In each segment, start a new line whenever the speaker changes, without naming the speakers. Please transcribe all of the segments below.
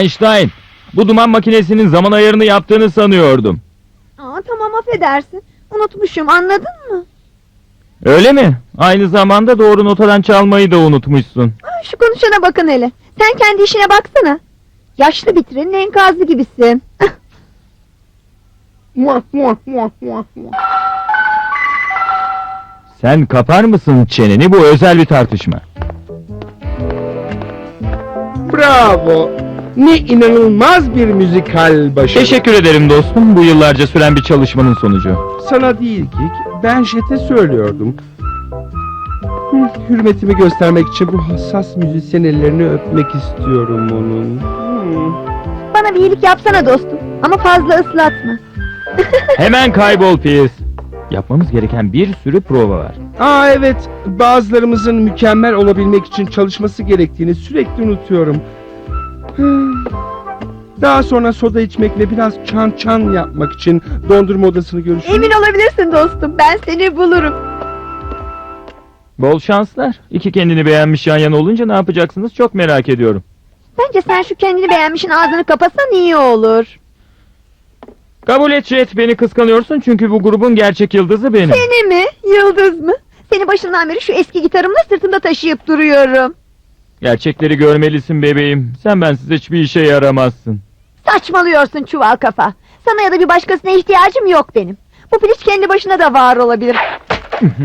Einstein, bu duman makinesinin zaman ayarını yaptığını sanıyordum.
Aa, tamam affedersin. Unutmuşum anladın mı?
Öyle mi? Aynı zamanda doğru notadan çalmayı da unutmuşsun.
Aa, şu konuşana bakın hele. Sen kendi işine baksana. Yaşlı bir trenin enkazı gibisin.
Muah, muah, muah, muah, muah.
Sen kapar mısın çeneni? Bu özel bir tartışma.
Bravo. Ne inanılmaz bir müzikal başarı.
Teşekkür ederim dostum. Bu yıllarca süren bir çalışmanın sonucu.
Sana değil Kik, ben Jet'e söylüyordum. Hı, Hürmetimi göstermek için bu hassas müzisyen ellerini öpmek istiyorum onun. Hı.
Bana bir iyilik yapsana dostum. Ama fazla ıslatma.
Hemen kaybol Pierce. Yapmamız gereken bir sürü prova var.
Aa evet, bazılarımızın mükemmel olabilmek için çalışması gerektiğini sürekli unutuyorum. Daha sonra soda içmek ve biraz çan çan yapmak için dondurma odasını görüşürüz.
Emin olabilirsin dostum. Ben seni bulurum.
Bol şanslar. İki kendini beğenmiş yan yana olunca ne yapacaksınız çok merak ediyorum.
Bence sen şu kendini beğenmişin ağzını kapasan iyi olur.
Kabul et Jet beni kıskanıyorsun çünkü bu grubun gerçek yıldızı benim.
Seni mi? Yıldız mı? Seni başından beri şu eski gitarımla sırtımda taşıyıp duruyorum.
Gerçekleri görmelisin bebeğim. Sen bensiz hiçbir işe yaramazsın.
Saçmalıyorsun çuval kafa. Sana ya da bir başkasına ihtiyacım yok benim. Bu piliç kendi başına da var olabilir.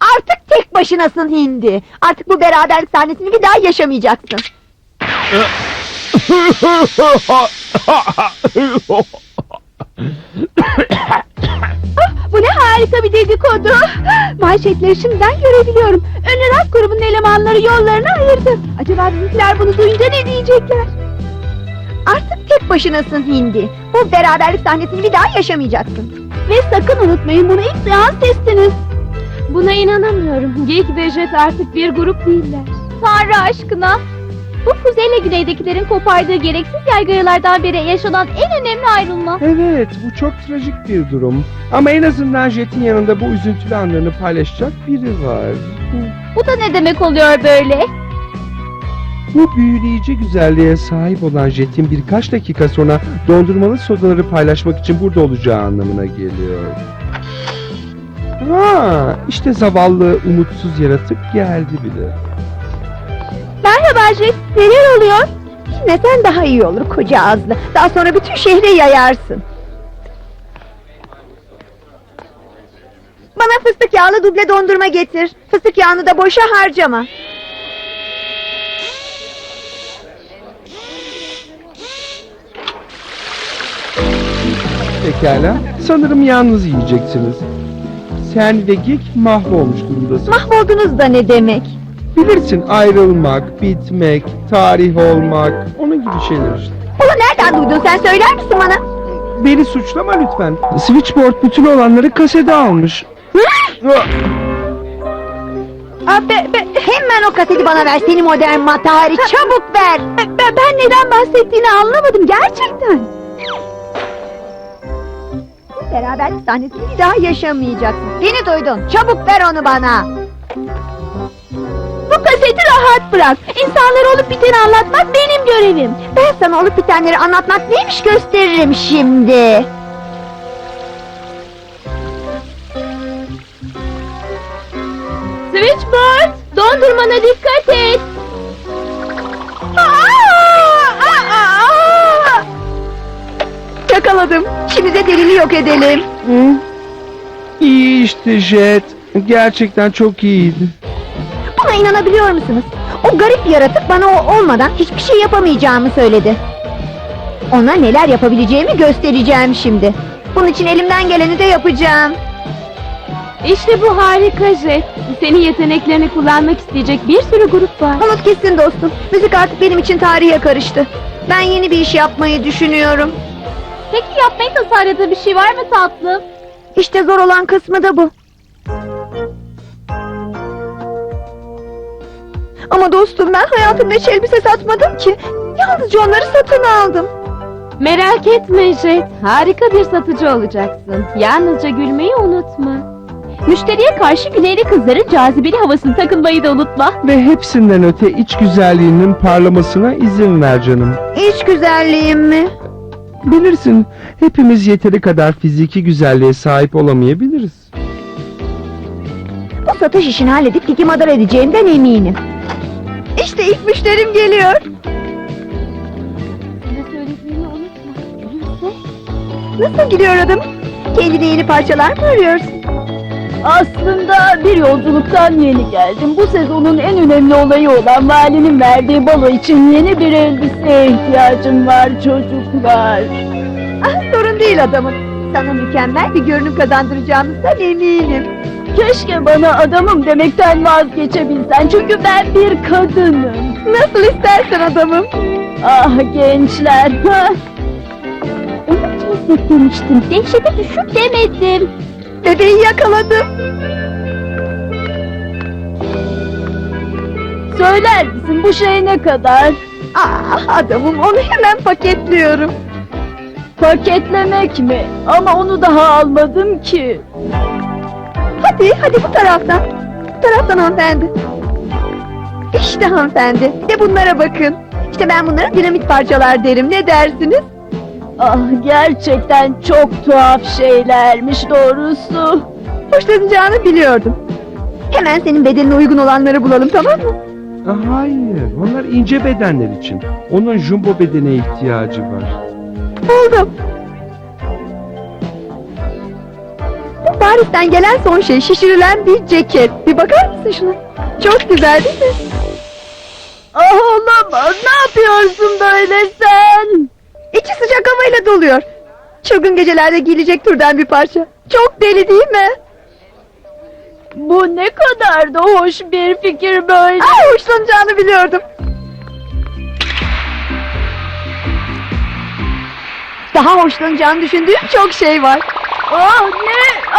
Artık tek başınasın hindi. Artık bu beraberlik sahnesini bir daha yaşamayacaksın. Harika bir dedikodu. Manşetleri şimdiden görebiliyorum. Ünlü rock grubunun elemanları yollarını ayırdı. Acaba bizimkiler bunu duyunca ne diyecekler? Artık tek başınasın Hindi. Bu beraberlik sahnesini bir daha yaşamayacaksın. Ve sakın unutmayın bunu ilk seans testiniz.
Buna inanamıyorum. Geek ve Jet artık bir grup değiller. Tanrı aşkına. Bu kuzeyle güneydekilerin kopardığı gereksiz yaygaralardan beri yaşanan en önemli ayrılma.
Evet, bu çok trajik bir durum. Ama en azından Jet'in yanında bu üzüntülü anlarını paylaşacak biri var.
Bu da ne demek oluyor böyle?
Bu büyüleyici güzelliğe sahip olan Jet'in birkaç dakika sonra dondurmalı sodaları paylaşmak için burada olacağı anlamına geliyor. Ha, işte zavallı, umutsuz yaratık geldi bile.
Merhaba Jet. Neler oluyor? Bilmesen daha iyi olur koca ağızlı. Daha sonra bütün şehre yayarsın. Bana fıstık yağlı duble dondurma getir. Fıstık yağını da boşa harcama.
Pekala, sanırım yalnız yiyeceksiniz. Sen ve Geek mahvolmuş durumdasın.
Mahvoldunuz da ne demek?
Bilirsin ayrılmak, bitmek, tarih olmak, onun gibi şeyler işte.
Onu nereden duydun sen söyler misin bana?
Beni suçlama lütfen. Switchboard bütün olanları kasede almış.
Aa, be- be- hemen o kaseti bana ver seni modern matari çabuk ver. Ben, ben neden bahsettiğini anlamadım gerçekten. Bu Beraberlik sahnesini bir daha yaşamayacaksın. Beni duydun çabuk ver onu bana. Bu kaseti rahat bırak. İnsanlara olup biteni anlatmak benim görevim. Ben sana olup bitenleri anlatmak neymiş gösteririm şimdi.
Switchboard, dondurmana dikkat et.
Yakaladım. Şimdi de delili yok edelim.
İyi işte Jet. Gerçekten çok iyiydi.
Buna inanabiliyor musunuz? O garip yaratık bana o olmadan hiçbir şey yapamayacağımı söyledi. Ona neler yapabileceğimi göstereceğim şimdi. Bunun için elimden geleni de yapacağım.
İşte bu harika Jet. Senin yeteneklerini kullanmak isteyecek bir sürü grup var.
Unut gitsin dostum. Müzik artık benim için tarihe karıştı. Ben yeni bir iş yapmayı düşünüyorum.
Peki yapmayı tasarladığı bir şey var mı tatlım?
İşte zor olan kısmı da bu. Ama dostum ben hayatımda hiç elbise satmadım ki. Yalnızca onları satın aldım.
Merak etme Jet. Harika bir satıcı olacaksın. Yalnızca gülmeyi unutma. Müşteriye karşı güneyli kızların cazibeli havasını takılmayı da unutma.
Ve hepsinden öte iç güzelliğinin parlamasına izin ver canım.
İç güzelliğim mi?
Bilirsin, hepimiz yeteri kadar fiziki güzelliğe sahip olamayabiliriz.
Bu satış işini halledip tiki madar edeceğimden eminim. İşte ilk müşterim geliyor.
Sana söylediğimi unutma.
Nasıl gidiyor adam? Kendine yeni parçalar mı arıyorsun?
Aslında bir yolculuktan yeni geldim. Bu sezonun en önemli olayı olan valinin verdiği balo için yeni bir elbiseye ihtiyacım var çocuklar.
Ah, sorun değil adamım. Sana mükemmel bir görünüm kazandıracağımızdan eminim.
Keşke bana adamım demekten vazgeçebilsen çünkü ben bir kadınım.
Nasıl istersen adamım.
Ah gençler. ha.
ceset demiştim. Dehşete düşük demedim.
Bebeği yakaladım.
Söyler misin bu şey ne kadar?
Ah adamım onu hemen paketliyorum.
Paketlemek mi? Ama onu daha almadım ki.
Hadi hadi bu taraftan. Bu taraftan hanımefendi. İşte hanımefendi. Bir de bunlara bakın. İşte ben bunlara dinamit parçalar derim. Ne dersiniz?
Ah gerçekten çok tuhaf şeylermiş doğrusu.
Hoşlanacağını biliyordum. Hemen senin bedenine uygun olanları bulalım tamam mı?
Hayır, onlar ince bedenler için. Onun jumbo bedene ihtiyacı var.
Buldum. Paris'ten gelen son şey şişirilen bir ceket. Bir bakar mısın şuna? Çok güzel değil mi?
Ah olamaz ne yapıyorsun böyle sen?
İçi sıcak havayla doluyor. Çılgın gecelerde giyilecek türden bir parça. Çok deli değil mi?
Bu ne kadar da hoş bir fikir böyle.
Aa, hoşlanacağını biliyordum. Daha hoşlanacağını düşündüğüm çok şey var.
Ah ne?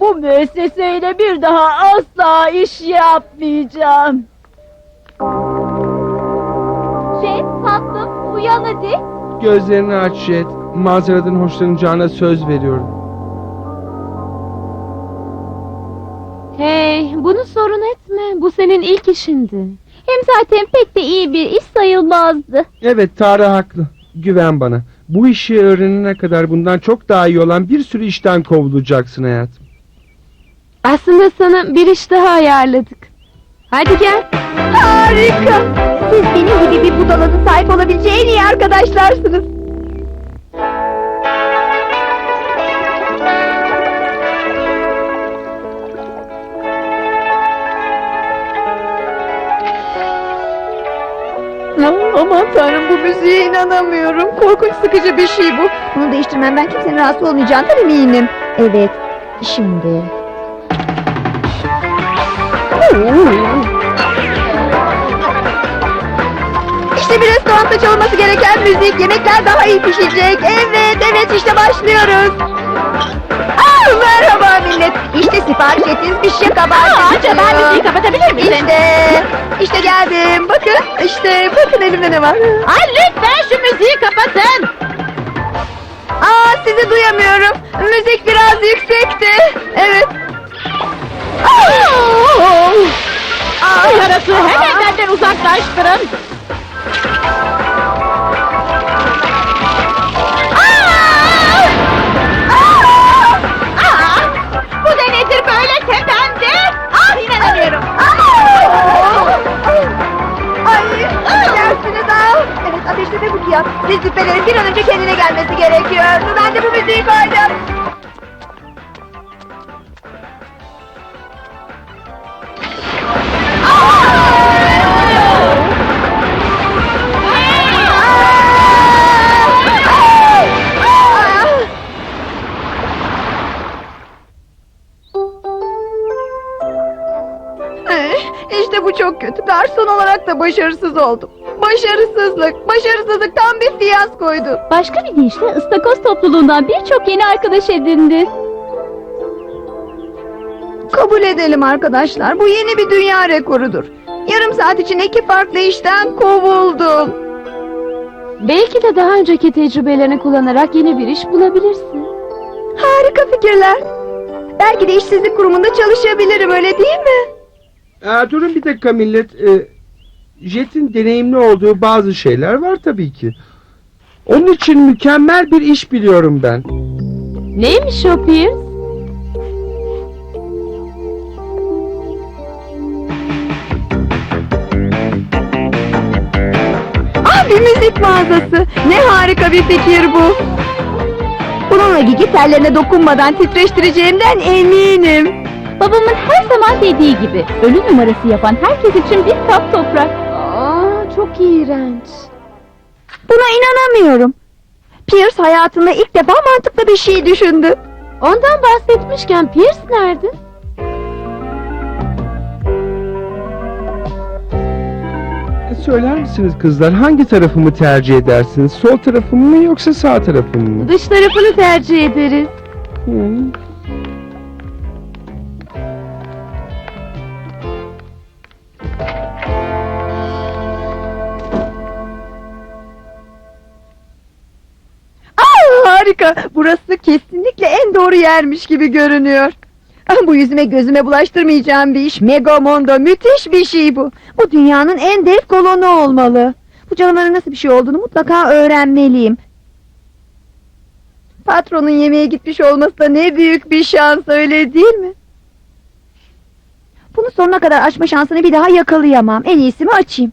Bu
müesseseyle bir daha asla iş yapmayacağım.
Şey tatlım uyan hadi.
Gözlerini aç Jet. Manzaradan hoşlanacağına söz veriyorum.
Hey bunu sorun etme. Bu senin ilk işindi. Hem zaten pek de iyi bir iş sayılmazdı.
Evet, Tara haklı. Güven bana. Bu işi öğrenene kadar bundan çok daha iyi olan bir sürü işten kovulacaksın hayatım.
Aslında sana bir iş daha ayarladık. Hadi gel.
Harika. Siz benim gibi bir budalanın sahip olabileceği en iyi arkadaşlarsınız. Aa, Aman tanrım bu müziğe inanamıyorum. Korkunç sıkıcı bir şey bu. Bunu değiştirmemden kimsenin rahatsız olmayacağından eminim. Evet. Şimdi. İşte bir restoranda çalınması gereken müzik. Yemekler daha iyi pişecek. Evet, evet işte başlıyoruz. Aa, merhaba millet. İşte sipariş ettiğiniz bir şaka var.
acaba müziği kapatabilir misin?
İşte, işte geldim. Bakın, işte bakın elimde ne var.
Ay lütfen şu müziği kapatın.
Aa, sizi duyamıyorum. Müzik biraz yüksekti. Evet. Aa! Aa!
Yarası hemen benden uzaklaştırın. Aa, bu da nedir böyle? Ah inanamıyorum.
Ay, affedersiniz ha. Evet, ateşleme bu yap. Siz züppelerin bir an önce kendine gelmesi gerekiyor. Ben de bu müziği koydum. Da başarısız oldum. Başarısızlık, başarısızlık tam bir fiyaskoydu.
Başka bir deyişle ıstakoz topluluğundan birçok yeni arkadaş edindi.
Kabul edelim arkadaşlar, bu yeni bir dünya rekorudur. Yarım saat için iki farklı işten kovuldum.
Belki de daha önceki tecrübelerini kullanarak yeni bir iş bulabilirsin.
Harika fikirler. Belki de işsizlik kurumunda çalışabilirim, öyle değil mi?
Aa, durun bir dakika millet. Ee, Jet'in deneyimli olduğu bazı şeyler var tabii ki. Onun için mükemmel bir iş biliyorum ben.
Neymiş o Pierce?
Ah bir müzik mağazası. Ne harika bir fikir bu. Bununla gigi tellerine dokunmadan titreştireceğimden eminim.
Babamın her zaman dediği gibi ölü numarası yapan herkes için bir kap toprak. Çok iğrenç.
Buna inanamıyorum. Pierce hayatında ilk defa mantıklı bir şey düşündü.
Ondan bahsetmişken Pierce nerede?
E, Söyler misiniz kızlar hangi tarafımı tercih edersiniz? Sol tarafımı mı yoksa sağ tarafımı mı?
Dış tarafını tercih ederiz.
Hı.
Harika. Burası kesinlikle en doğru yermiş gibi görünüyor. Ah, Bu yüzüme gözüme bulaştırmayacağım bir iş. Megamondo müthiş bir şey bu. Bu dünyanın en dev kolonu olmalı. Bu canavarın nasıl bir şey olduğunu mutlaka öğrenmeliyim. Patronun yemeğe gitmiş olması da ne büyük bir şans öyle değil mi? Bunu sonuna kadar açma şansını bir daha yakalayamam. En iyisi mi açayım?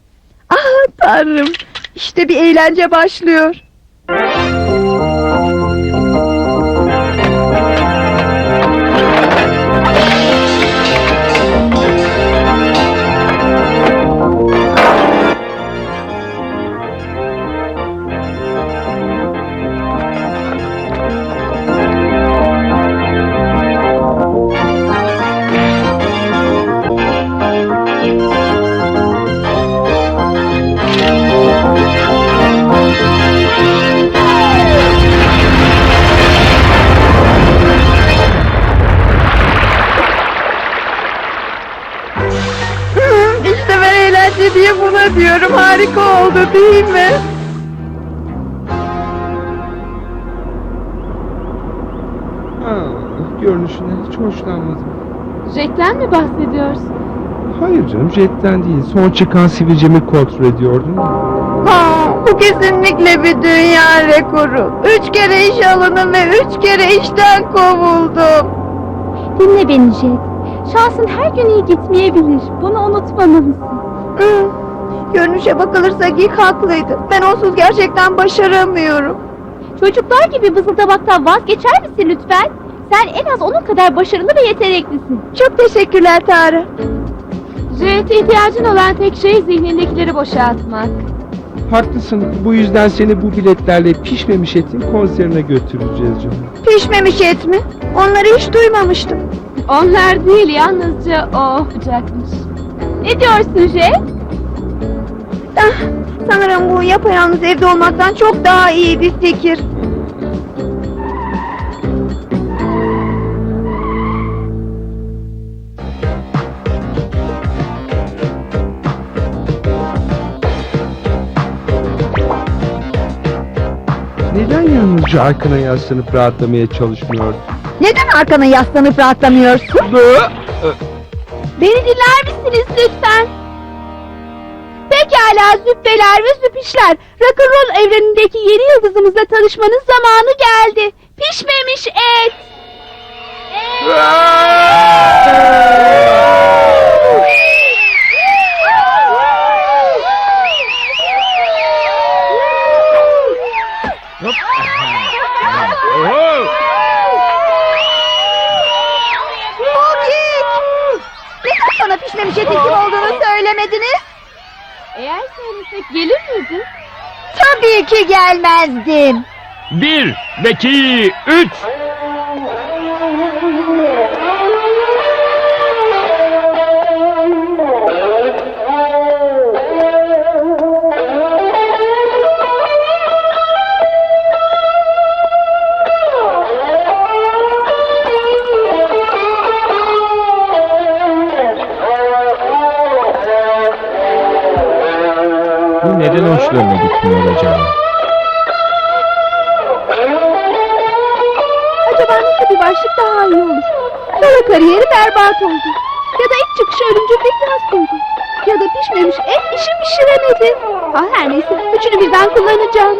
Ah tanrım. İşte bir eğlence başlıyor. Diye buna diyorum. Harika oldu değil mi?
Aa, görünüşüne hiç hoşlanmadım.
Jack'ten mi bahsediyorsun?
Hayır canım jetten değil. Son çıkan sivilcemi kontrol ediyordum. ya.
Ha, bu kesinlikle bir dünya rekoru. Üç kere iş alındım ve üç kere işten kovuldum.
Dinle beni Jack. Şansın her gün iyi gitmeyebilir. Bunu unutmamalısın.
Görünüşe bakılırsa Geek haklıydı. Ben onsuz gerçekten başaramıyorum.
Çocuklar gibi vızıldamaktan vazgeçer misin lütfen? Sen en az onun kadar başarılı ve yeteneklisin.
Çok teşekkürler Tara.
Jet ihtiyacın olan tek şey zihnindekileri boşaltmak.
Haklısın. Bu yüzden seni bu biletlerle pişmemiş etin konserine götüreceğiz canım.
Pişmemiş et mi? Onları hiç duymamıştım.
Onlar değil yalnızca o olacakmış. Ne diyorsun Jet?
Ah, sanırım bu yapayalnız evde olmaktan çok daha iyi bir fikir.
Neden yalnızca arkana yaslanıp rahatlamaya çalışmıyordun?
Neden arkana yaslanıp rahatlamıyorsun? Beni dinler misiniz lütfen? Pekala züppeler ve züpişler. Rock'n'roll evrenindeki yeni yıldızımızla tanışmanın zamanı geldi. Pişmemiş et. Mugik! Bana pişmemiş etin kim olduğunu söylemediniz?
Eğer söylesek gelir miydin?
Tabii ki gelmezdim.
Bir, iki, üç. Neden hoşlarına gitmiyor acaba?
Acaba nasıl bir başlık daha iyi olur? Solo kariyeri berbat oldu. Ya da ilk çıkışı ölümcül bir fiyaskoydu. Ya da pişmemiş et işi pişiremedi. Ah her neyse üçünü birden kullanacağım.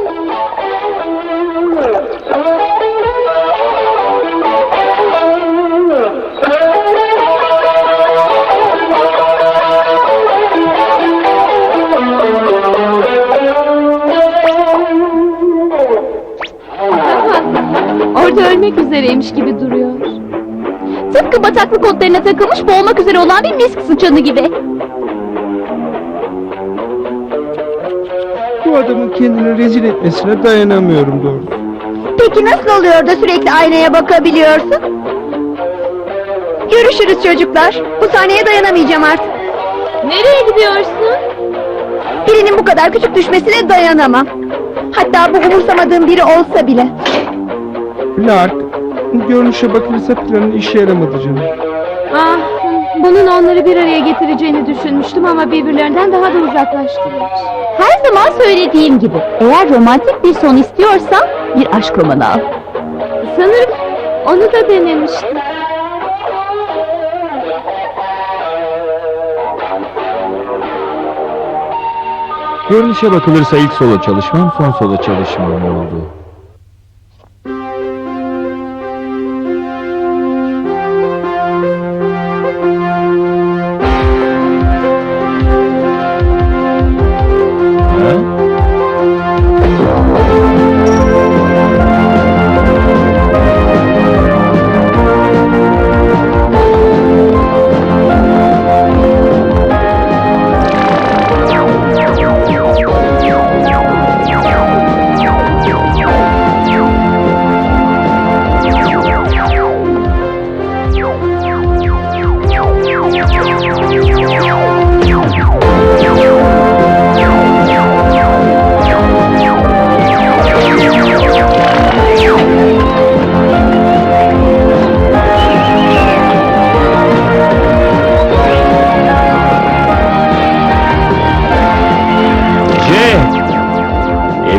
Orada ölmek üzereymiş gibi duruyor. Tıpkı bataklık otlarına takılmış boğulmak üzere olan bir misk sıçanı gibi.
Bu adamın kendini rezil etmesine dayanamıyorum doğrusu.
Peki nasıl oluyor da sürekli aynaya bakabiliyorsun? Görüşürüz çocuklar. Bu sahneye dayanamayacağım artık.
Nereye gidiyorsun?
Birinin bu kadar küçük düşmesine dayanamam. Hatta bu umursamadığım biri olsa bile.
Lark, görünüşe bakılırsa planın işe yaramadı canım.
Ah, bunun onları bir araya getireceğini düşünmüştüm ama birbirlerinden daha da uzaklaştılar. Her zaman söylediğim gibi, eğer romantik bir son istiyorsan bir aşk romanı al. Sanırım onu da denemiştim.
Görünüşe bakılırsa ilk solo çalışmam son solo çalışmam oldu.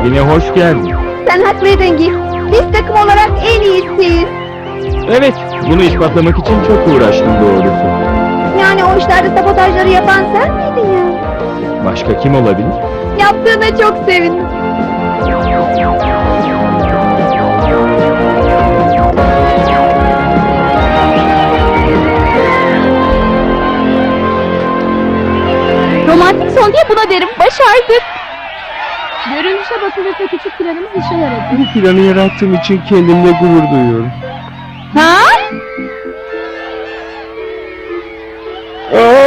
Evine hoş geldin.
Sen haklıydın Gil. Biz takım olarak en iyisiyiz.
Evet, bunu ispatlamak için çok uğraştım doğrusu.
Yani o işlerde sabotajları yapan sen miydin ya?
Başka kim olabilir?
Yaptığına çok sevindim.
Romantik son diye buna derim, başardık. Görünüşe bakılırsa küçük planımız işe yaradı.
Bu planı yarattığım için kendimle gurur duyuyorum.
Ha?
Kesinlikle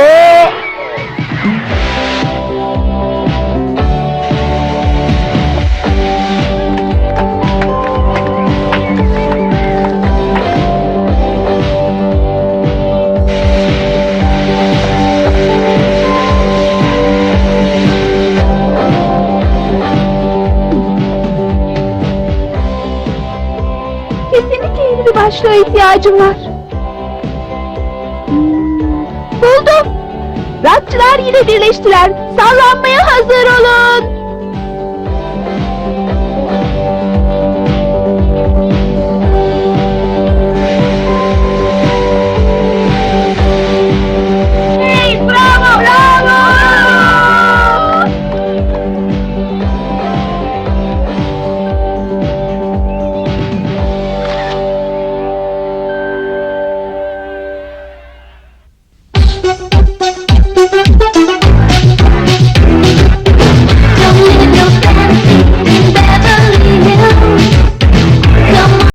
başlığa ihtiyacım var. Hmm, buldum. Rockçılar yine birleştiler. Sallanmaya hazır olun.